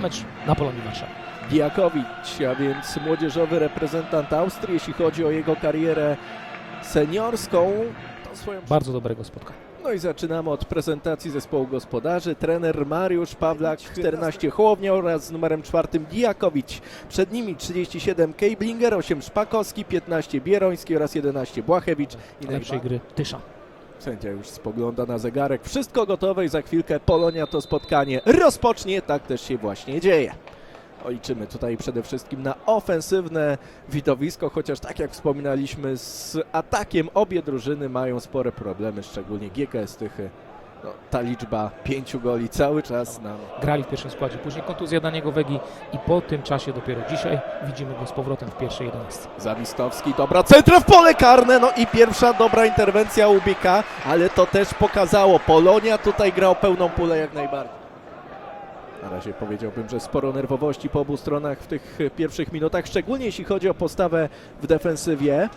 mecz na Polonii Warszawa. Diakowicz, a więc młodzieżowy reprezentant Austrii, jeśli chodzi o jego karierę seniorską. To swoją... Bardzo dobrego spotkania. No i zaczynamy od prezentacji zespołu gospodarzy. Trener Mariusz Pawlak, 14 Hołownia oraz z numerem czwartym Diakowicz. Przed nimi 37 Kejblinger, 8 Szpakowski, 15 Bieroński oraz 11 Błachewicz. I Lepszej najba- gry Tysza. Sędzia już spogląda na zegarek. Wszystko gotowe i za chwilkę Polonia to spotkanie rozpocznie. Tak też się właśnie dzieje. Liczymy tutaj przede wszystkim na ofensywne widowisko, chociaż tak jak wspominaliśmy z atakiem obie drużyny mają spore problemy, szczególnie GKS Tychy. No, ta liczba pięciu goli cały czas nam Grali w pierwszym składzie, później kontuzja Daniego Wegi i po tym czasie dopiero dzisiaj widzimy go z powrotem w pierwszej 11. Zawistowski, dobra centra w pole karne, no i pierwsza dobra interwencja Ubika, ale to też pokazało, Polonia tutaj grał pełną pulę jak najbardziej. Na razie powiedziałbym, że sporo nerwowości po obu stronach w tych pierwszych minutach, szczególnie jeśli chodzi o postawę w defensywie.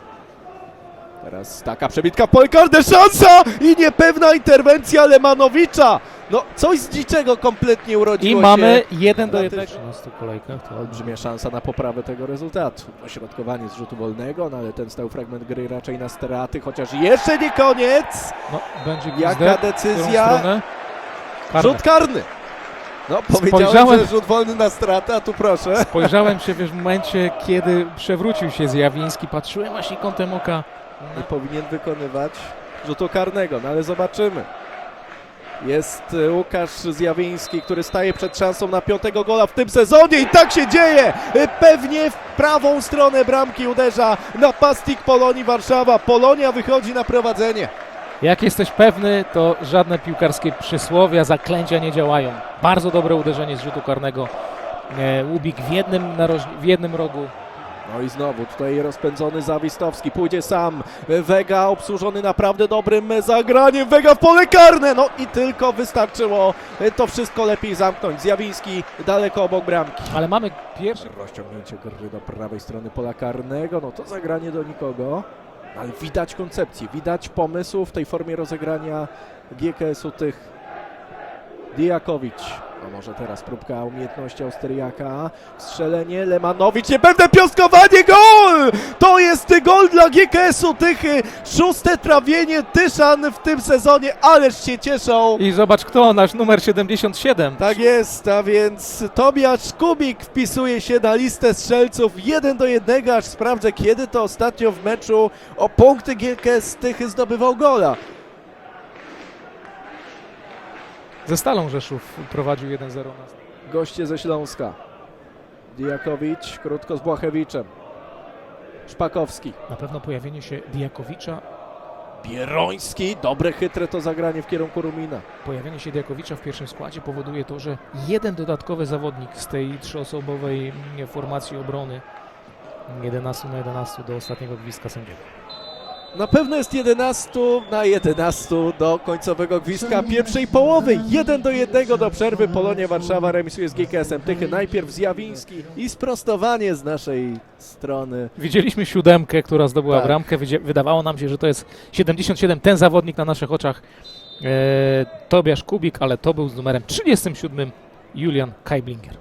Teraz taka przebitka w pole karne, szansa i niepewna interwencja Lemanowicza. No coś z dziczego kompletnie I urodziło mamy się. 1 do na 1 tych- w 13 kolejkach. To Olbrzymia szansa na poprawę tego rezultatu. Ośrodkowanie z rzutu wolnego, no ale ten stał fragment gry raczej na straty, chociaż jeszcze nie koniec. no, będzie Jaka gwizdek. Którą decyzja? Karne. Rzut karny. No, powiedziałem, Spojrzałem- że rzut wolny na stratę, a tu proszę. Spojrzałem się wiesz, w momencie, kiedy przewrócił się Zjawiński, patrzyłem właśnie kątem oka. Nie powinien wykonywać rzutu karnego, no ale zobaczymy. Jest e, Łukasz Zjawiński, który staje przed szansą na piątego gola w tym sezonie i tak się dzieje! E, Pewnie w prawą stronę bramki uderza napastnik Polonii Warszawa. Polonia wychodzi na prowadzenie. Jak jesteś pewny, to żadne piłkarskie przysłowia, zaklęcia nie działają. Bardzo dobre uderzenie z rzutu karnego. E, Łubik w jednym, w jednym rogu. No i znowu tutaj rozpędzony Zawistowski, pójdzie sam. Wega obsłużony naprawdę dobrym zagraniem. Wega w pole karne. No i tylko wystarczyło to wszystko lepiej zamknąć. Zjawiński daleko obok bramki. Ale mamy pierwszy. Rozciągnięcie gry do prawej strony pola karnego. No to zagranie do nikogo. Ale widać koncepcję, widać pomysł w tej formie rozegrania GKS-u tych Dijakowicz. No może teraz próbka umiejętności Austriaka. Strzelenie, Lemanowicz, nie będę gol! To jest gol dla GKS-u Tychy. Szóste trawienie Tyszan w tym sezonie, ależ się cieszą. I zobacz kto, nasz numer 77. Tak jest, a więc Tobiasz Kubik wpisuje się na listę strzelców 1 do 1, aż sprawdzę kiedy to ostatnio w meczu o punkty GKS Tychy zdobywał gola. Ze Stalą Rzeszów prowadził 1-0 na Goście ze Śląska. Dijakowicz krótko z Błachewiczem. Szpakowski. Na pewno pojawienie się Diakowicza, Bieroński, dobre chytre to zagranie w kierunku Rumina. pojawienie się Diakowicza w pierwszym składzie powoduje to, że jeden dodatkowy zawodnik z tej trzyosobowej formacji obrony 11 na 11 do ostatniego gwizdka sędziego. Na pewno jest 11 na 11 do końcowego gwizdka pierwszej połowy. 1 do 1 do przerwy. Polonia Warszawa remisuje z GKS-em Tychy. Najpierw Zjawiński i sprostowanie z naszej strony. Widzieliśmy siódemkę, która zdobyła Tak. bramkę. Wydawało nam się, że to jest 77, ten zawodnik na naszych oczach. E, Tobiasz Kubik, ale to był z numerem 37 Julian Kajblinger.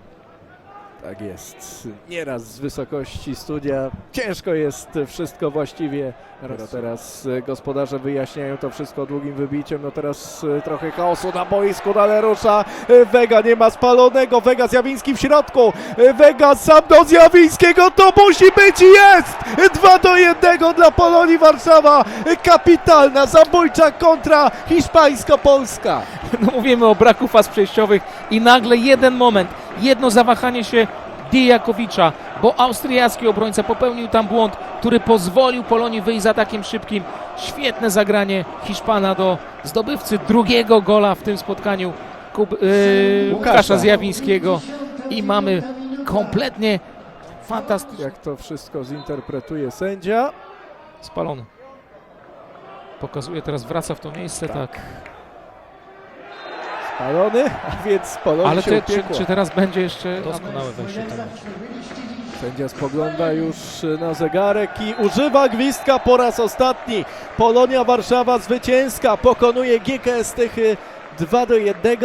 Tak jest. Nieraz z wysokości studia ciężko jest wszystko właściwie. No teraz e, gospodarze wyjaśniają to wszystko długim wybiciem. No teraz e, trochę chaosu na boisku, no ale rusza e, Wega, nie ma spalonego. Wega Zjawiński w środku. E, Wega sam do Zjawińskiego, to musi być i jest! 2 do 1 dla Polonii Warszawa. E, Kapitalna, zabójcza kontra hiszpańsko-polska. No mówimy o braku faz przejściowych i nagle jeden moment, jedno zawahanie się Dijakowicza, bo austriacki obrońca popełnił tam błąd, który pozwolił Polonii wyjść z atakiem szybkim. Świetne zagranie Hiszpana do zdobywcy drugiego gola w tym spotkaniu Kub, yy, Łukasza. Łukasza Zjawińskiego i mamy kompletnie fantastyczny Jak to wszystko zinterpretuje sędzia? spalony. Pokazuje teraz, wraca w to miejsce, Tak. tak. Spalony, a więc Ale się te, czy, czy teraz będzie jeszcze doskonałe wejście tam? Sędzia spogląda już na zegarek i używa gwizdka po raz ostatni. Polonia Warszawa zwycięska pokonuje GKS Tychy 2 do 1.